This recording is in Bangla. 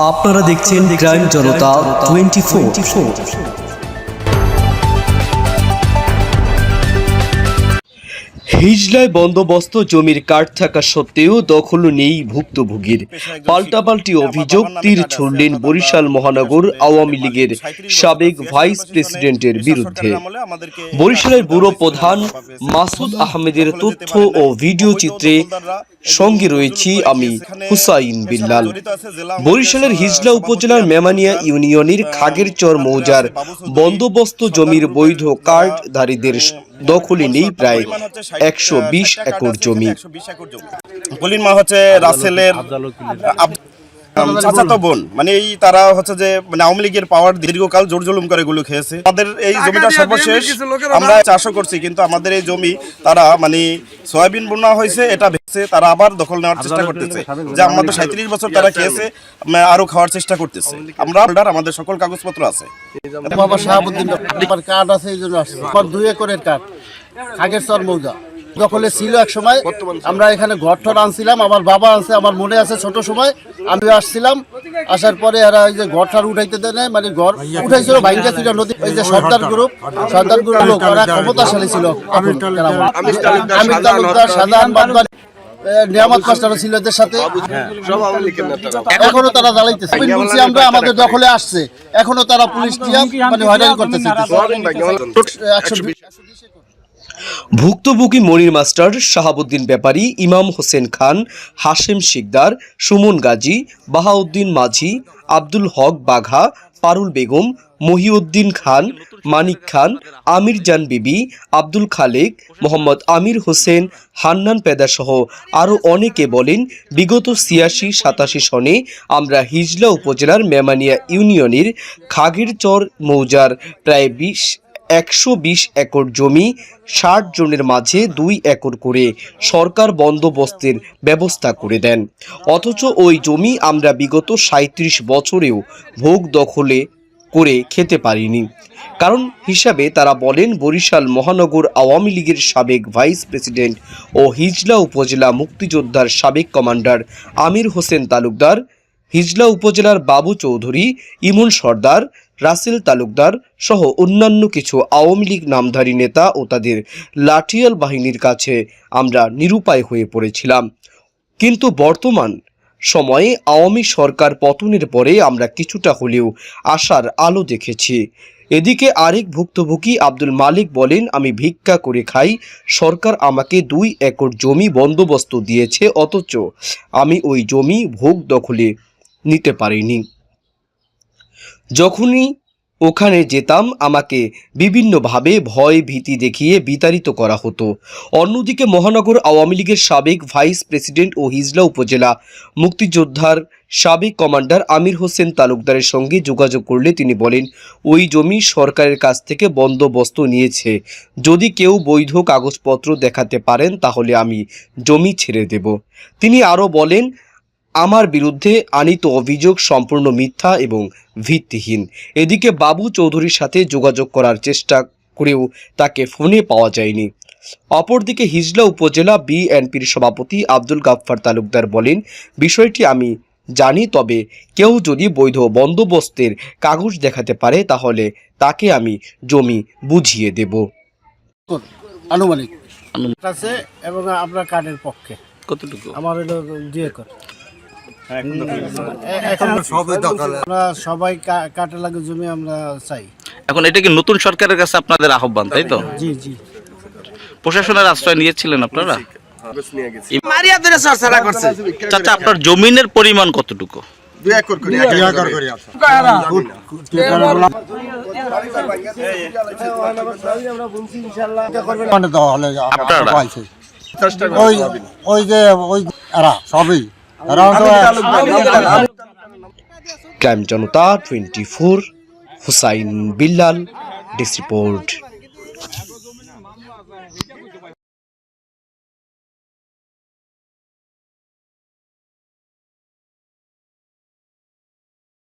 আপনারা দেখছেন ক্রাইম জনতা টোয়েন্টি ফোর হিজলায় বন্দোবস্ত জমির কাঠ থাকা সত্ত্বেও দখল নেই ভুক্তভোগীর। পাল্টাপাল্টি অভিযোগ তীর ছুড়লেন বরিশাল মহানগর আওয়ামী লীগের সাবেক ভাইস প্রেসিডেন্টের বিরুদ্ধে। বরিশালের ব্যুরো প্রধান মাসুদ আহমেদের তথ্য ও ভিডিও চিত্রে সঙ্গে রয়েছি আমি হুসাইন বিল্লাল। বরিশালের হিজলা উপজেলার মেমানিয়া ইউনিয়নের খাগেরচর মৌজার বন্দোবস্ত জমির বৈধ কার্ডধারীদের দখলে নেই প্রায় একশো বিশ একর জমি। কলিন মা হচ্ছে রাসেলের চাচাতো বোন। মানে এই তারা হচ্ছে যে মানে আওয়ামী লীগের পাওয়ার দীর্ঘকাল জোর জুলুম করে খেয়েছে। আমাদের এই জমিটা সর্বশেষ আমরা চাষও করছি কিন্তু আমাদের এই জমি তারা মানে সয়াবিন বোনা হয়েছে এটা ভেঙেছে তারা আবার দখল নেওয়ার চেষ্টা করতেছে। যে আমাদের সাঁত্রিশ বছর তারা খেয়েছে আরও খাওয়ার চেষ্টা করতেছে। আমরা হোল্ডার, আমাদের সকল কাগজপত্র আছে। বাবা শাহাবুদ্দিন আমার কার্ড আছে এই জন্য আসছে। আমার দুই একরের কার্ড? খাগের চর মৌজা। দখলে ছিল এক সময় আমরা এখানে ঘর টর আনছিলাম আমার বাবা আছে আমার মনে আছে ছোট সময় আমি আসছিলাম। আসার পরে এরা ওই যে ঘর টর উঠাইতে দেয় নাই, মানে ঘর উঠাইছিল ভাইঙ্গা ছিল নদী ওই যে সর্দার গ্রুপ সর্দার। গ্রুপ লোক ওরা ক্ষমতাশালী ছিল। আমি তালুকদার সাধারণ নিয়ামত মাস্টারও ছিল এদের সাথে। এখনও তারা জ্বালাইতেছে। আমি বলছি আমরা আমাদের দখলে আসছে। এখনও তারা পুলিশ মানে হয়রানি করতেছে। ভুক্তভোগী মনির মাস্টার শাহাবুদ্দিন ব্যাপারী ইমাম হোসেন খান হাশেম শিকদার সুমন গাজী বাহাউদ্দিন মাঝি আব্দুল হক বাঘা পারুল বেগম, মহিউদ্দিন খান, মানিক খান, আমির জান বিবি, আব্দুল খালেক, মোহাম্মদ আমির হোসেন, হান্নান পেদাসহ আরও অনেকে বলেন, বিগত ছিয়াশি, সাতাশি সনে আমরা হিজলা উপজেলার মেমানিয়া ইউনিয়নের খাগেরচর মৌজার প্রায় বিশ একশো বিশ একর জমি, ষাট জনের মাঝে দুই একর করে সরকার বন্দোবস্তের ব্যবস্থা করে দেন। অথচ ওই জমি আমরা বিগত সাঁত্রিশ বছরেও ভোগ দখলে করে খেতে পারিনি। কারণ হিসাবে তারা বলেন, বরিশাল মহানগর আওয়ামী লীগের সাবেক ভাইস প্রেসিডেন্ট ও হিজলা উপজেলা মুক্তিযোদ্ধার সাবেক কমান্ডার আমির হোসেন তালুকদার, হিজলা উপজেলার বাবু চৌধুরী, ইমন সর্দার রাসেল তালুকদার সহ অন্যান্য কিছু আওয়ামী লীগ নামধারী নেতা ও তাদের লাঠিয়াল বাহিনীর কাছে আমরা নিরুপায় হয়ে পড়েছিলাম। কিন্তু বর্তমান সময়ে আওয়ামী সরকার পতনের পরে আমরা কিছুটা হলেও আশার আলো দেখেছি। এদিকে আরেক ভুক্তভোগী আব্দুল মালিক বলেন, আমি ভিক্ষা করে খাই, সরকার আমাকে দুই একর জমি বন্দোবস্ত দিয়েছে, অথচ আমি ওই জমি ভোগ দখলে নিতে পারিনি। যখনই ওখানে যেতাম, আমাকে বিভিন্নভাবে ভয় ভীতি দেখিয়ে বিতাড়িত করা হতো। অন্যদিকে মহানগর আওয়ামী লীগের সাবেক ভাইস প্রেসিডেন্ট ও হিজলা উপজেলা মুক্তিযোদ্ধার সাবেক কমান্ডার আমির হোসেন তালুকদারের সঙ্গে যোগাযোগ করলে তিনি বলেন, ওই জমি সরকারের কাছ থেকে বন্দোবস্ত নিয়েছে। যদি কেউ বৈধ কাগজপত্র দেখাতে পারেন, তাহলে আমি জমি ছেড়ে দেব। তিনি আরও বলেন আমার বিরুদ্ধে আনিত অভিযোগ সম্পূর্ণ মিথ্যা এবং ভিত্তিহীন। এদিকে বাবু চৌধুরীর সাথে যোগাযোগ করার চেষ্টা করেও তাকে ফোনে পাওয়া যায়নি। অপরদিকে হিজলা উপজেলা বিএনপির সভাপতি আব্দুল গাফফার তালুকদার বলেন বিষয়টি আমি জানি তবে কেউ যদি বৈধ বন্দোবস্তের কাগজ দেখাতে পারে তাহলে তাকে আমি জমি বুঝিয়ে দেব। আনুমানিক। আছে এবং আপনার কার্ডের পক্ষে। কতটুকু? আমার হলো দুই একর। আমরা সবাই কাটে লাগে জমি আমরা চাই। এখন এটা কি নতুন সরকারের কাছে আপনাদের আহ্বান তাই তো? জি জি। প্রশাসনের আশ্রয় নিয়েছিলেন আপনারা? মারিয়া ধরে সরসারা করছে। চাচা আপনার জমিনের পরিমাণ কতটুকু? মানে আপনারা? ওই ওই যে ওই সবই। Crime Janata twenty four Hussain Billal desk